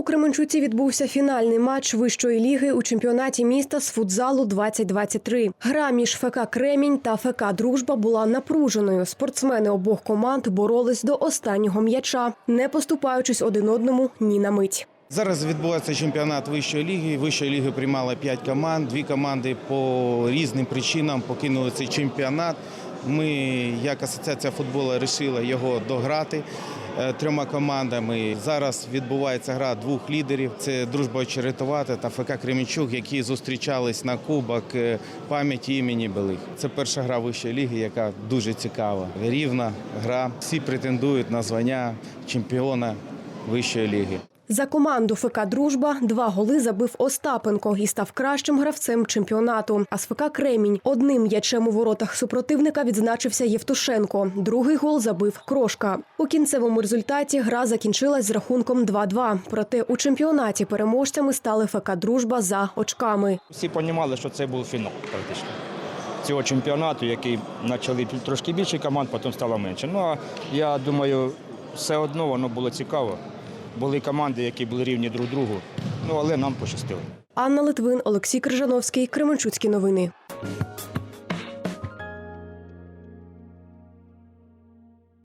У Кременчуці відбувся фінальний матч вищої ліги у чемпіонаті міста з футзалу 2023. Гра між ФК Кремінь та ФК Дружба була напруженою. Спортсмени обох команд боролись до останнього м'яча, не поступаючись один одному ні на мить. Зараз відбувається чемпіонат вищої ліги. Вищої ліги приймали 5 команд. Дві команди по різним причинам покинули цей чемпіонат. Ми, як асоціація футболу, вирішили його дограти е, трьома командами. Зараз відбувається гра двох лідерів: це дружба Черетувати та ФК Кременчук, які зустрічались на кубок е, пам'яті імені Белих. Це перша гра вищої ліги, яка дуже цікава. Рівна гра. Всі претендують на звання чемпіона вищої ліги. За команду ФК Дружба два голи забив Остапенко і став кращим гравцем чемпіонату. А з ФК Кремінь одним м'ячем у воротах супротивника відзначився Євтушенко. Другий гол забив Крошка. У кінцевому результаті гра закінчилась з рахунком 2-2. Проте у чемпіонаті переможцями стали ФК Дружба за очками. Всі розуміли, що це був фінал практично цього чемпіонату, який почали трошки більше команд, потім стало менше. Ну а я думаю, все одно воно було цікаво. Були команди, які були рівні друг другу. Ну але нам пощастило. Анна Литвин, Олексій Крижановський, Кременчуцькі новини.